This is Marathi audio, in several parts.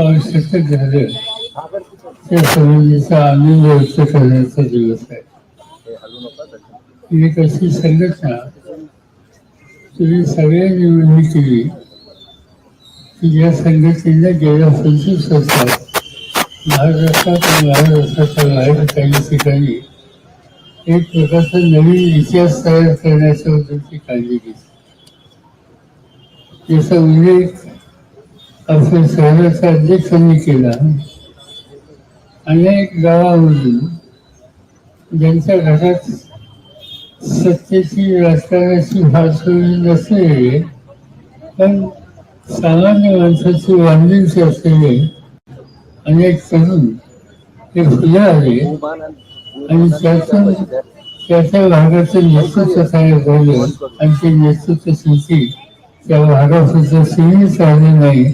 आवश्यक झालं त्या संबंधीचा आनंद व्यक्त करण्याचा दिवस आहे एक अशी संघटना तुम्ही सगळ्या निवडणी केली की ज्या संघटनेला गेल्या पंचवीस वर्षात महाराष्ट्रात आणि महाराष्ट्राच्या बाहेर काही ठिकाणी एक प्रकारचा नवीन इतिहास तयार करण्याच्या बद्दलची काळजी घेतली याचा उल्लेख आपल्या शहराचा अध्यक्षांनी केला अनेक गावामधून ज्यांच्या घरात सत्तेची राजकारणाची भासवणी नसलेली पण सामान्य माणसाची वांदिलची असलेले अनेक तरुण हे फुले आले आणि त्यातून त्याच्या भागाचं नेतृत्व कार्य झालं. आणि ते नेतृत्व स्थिती त्या भागापुरतं सीमित राहिले नाही.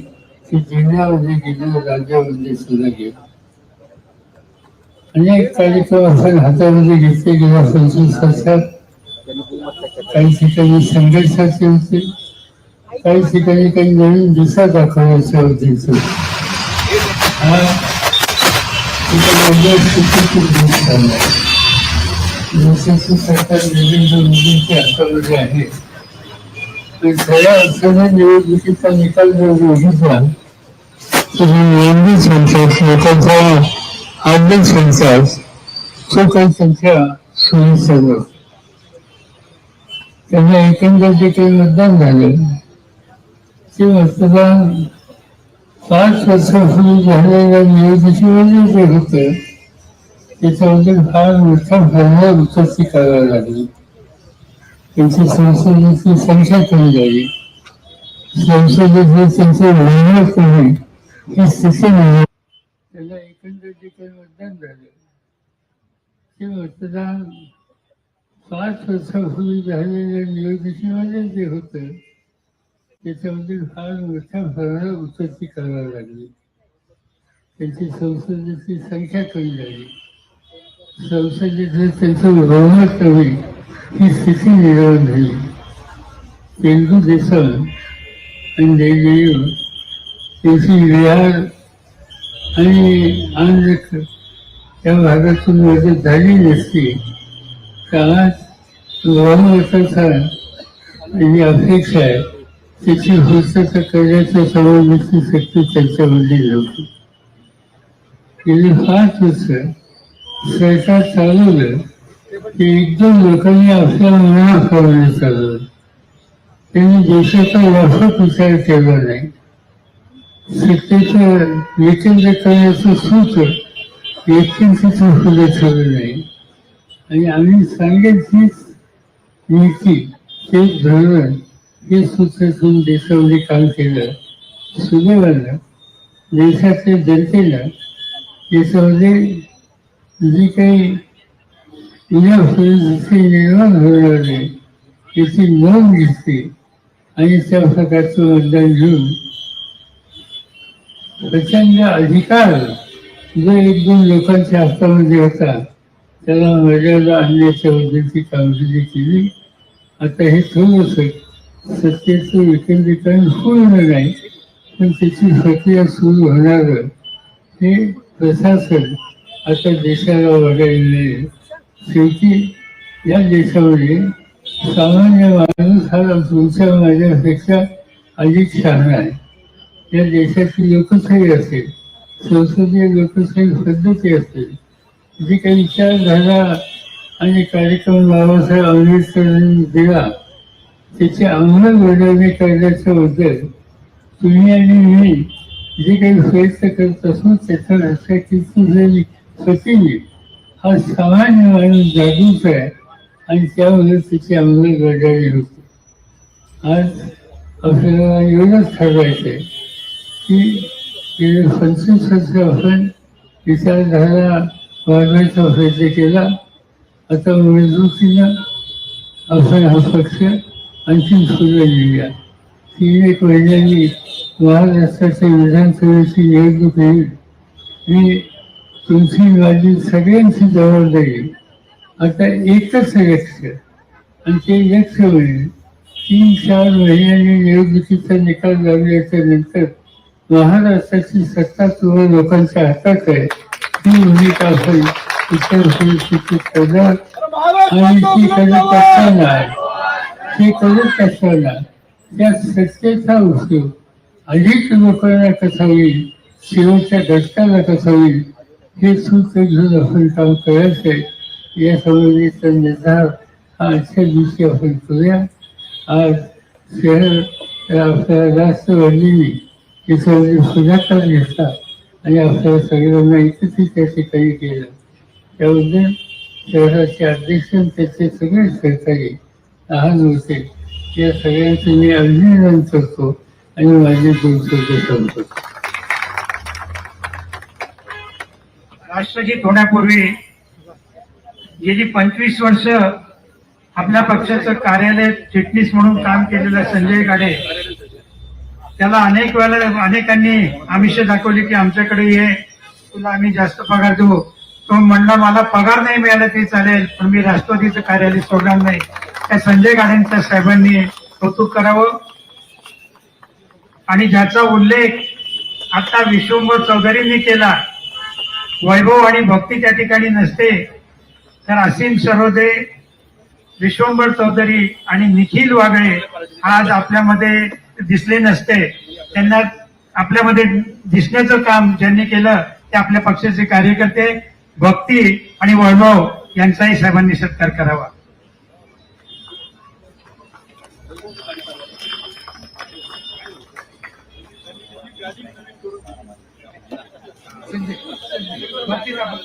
की जिल्ह्यामध्ये गेलं राज्यामध्ये सुद्धा गेलं. अनेक कार्यक्रम आपण हातामध्ये घेतले गेल्या पंचवीस वर्षात काही ठिकाणी संघर्षाचे होते. काही ठिकाणी काही नवीन दिशा दाखवण्याच्या होते. देशाचं सरकार नरेंद्र मोदींच्या हातामध्ये आहे. सगळ्या खऱ्या निवडणुकीचा निकाल जर बघितला तर निवडणूक संचास लोकांचा आनंद संचास तो काही संख्या सोयीचा नव्हता त्यांना एकंदर जे काही मतदान झाले ते मतदान पाच वर्षापूर्वी झालेल्या निवडणुकीमध्ये जे होतं त्याच्याबद्दल फार मोठा भरभर उत्पत्ती करावी लागली. त्यांची संसदेची संख्या कमी झाली. संसदेचे त्यांचे मेहनत कमी ही स्थिती नाही त्याला एकंदर जे मतदान झालं. ते मतदान पाच वर्षापूर्वी झालेल्या निवडणुकीमध्ये जे होतं त्याच्यामध्ये फार मोठ्या भरभर उत्पत्ती करावी लागली. त्यांची संसदेची संख्या कमी झाली. संसदेचं त्यांचं बहुमत कमी ही स्थिती निर्माण झाली तेलगू देशम आणि जयदेव त्यांची विहार आणि आनंद या भागातून मदत झाली नसती तर आज बहुमताचा जी अपेक्षा आहे त्याची पूर्तता करण्याच्या संबंधीची शक्ती त्यांच्यामध्ये नव्हती गेली पाच वर्ष सरकार चालवलं की एकदम लोकांनी आपल्या करून चाललं त्यांनी देशाचा व्यापक विचार केला नाही. सत्तेचं करण्याचं सूत्र व्यक्तींचं फुलं ठेवलं नाही. आणि आम्ही सांगेल तीच नीती ते धोरण हे सूत्र देशामध्ये काम केलं. सुदैवानं देशातल्या जनतेला देशामध्ये जी काही या परिस्थिती निर्माण होणार आहे त्याची नोंद घेतली आणि त्या प्रकारचं मतदान घेऊन प्रचंड अधिकार जो एक दोन लोकांच्या हातामध्ये होता त्याला मर्यादा आणण्याच्या बद्दलची कामगिरी केली आता हे थोडस सत्तेचं विकेंद्रीकरण पूर्ण नाही. पण त्याची प्रक्रिया सुरू होणार हे प्रशासन आता देशाला बघायला शेवटी या देशामध्ये सामान्य माणूस हा तुमच्या माझ्यापेक्षा अधिक शहाणा आहे. या देशाची लोकशाही असेल संसदीय लोकशाही पद्धती असेल जी काही विचारधारा आणि कार्यक्रम बाबासाहेब आंबेडकरांनी दिला त्याची अंमलबजावणी करण्याच्या बद्दल तुम्ही आणि मी जे काही प्रयत्न करत असू त्याचा लक्षात जरी हा सामान्य माणूस जागरूक आहे आणि त्यामुळे त्याची अंमलबजावणी होते. आज आपल्याला एवढंच ठरवायचं आहे की गेले पंचवीस वर्ष आपण विचारधारा वाढवायचा प्रयत्न केला. आता मजबूतीनं आपण हा पक्ष आणखी सुरू नेऊया तीन एक महिन्यांनी महाराष्ट्राच्या विधानसभेची निवडणूक येईल मी तुमची माझी सगळ्यांची जाईल. आता एकच यक्ष आणि ते यक्ष म्हणजे तीन चार महिन्यांनी निवडणुकीचा निकाल लागल्याच्या नंतर महाराष्ट्राची सत्ता किंवा लोकांच्या हातात आहे. ती भूमिका आपण इतर परिस्थितीत करणार आणि ती करत असताना ते करत असताना त्या सत्तेचा उपयोग अधिक लोकांना कसा होईल? शेवटच्या घटकाला कसा होईल? हे सूत्र घेऊन आपण काम करायचंय या संबंधीचा निर्धार हा आजच्या दिवशी आपण करूया आज शहर आपल्याला जास्त वाढलेली त्याच्यामध्ये पुढाकार घेतला आणि आपल्या सगळ्यांना एकत्रित त्या ठिकाणी केलं त्याबद्दल शहराचे अध्यक्ष त्याचे सगळे सहकारी लहान होते या सगळ्यांचं मी अभिनंदन करतो आणि माझे दोन शब्द सांगतो राष्ट्रगीत होण्यापूर्वी गेली पंचवीस वर्ष आपल्या पक्षाचं कार्यालय चिटणीस म्हणून काम केलेलं संजय गाडे त्याला अनेक वेळेला अनेकांनी आमिष दाखवली की आमच्याकडे ये तुला आम्ही जास्त पगार देऊ. तो म्हणला मला पगार नाही मिळाला तरी चालेल पण मी राष्ट्रवादीचं कार्यालय सोडणार नाही. त्या संजय गाडेंच्या साहेबांनी कौतुक करावं. आणि ज्याचा उल्लेख आता विश्वंभर चौधरींनी केला वैभव आणि भक्ती त्या ठिकाणी नसते. तर असीम सरोदे विश्वंभर चौधरी आणि निखिल वागळे आज आपल्यामध्ये दिसले नसते. त्यांना आपल्यामध्ये दिसण्याचं काम ज्यांनी केलं ते आपल्या पक्षाचे कार्यकर्ते भक्ती आणि वैभव यांचाही साहेबांनी सत्कार करावा. Martí Ramos.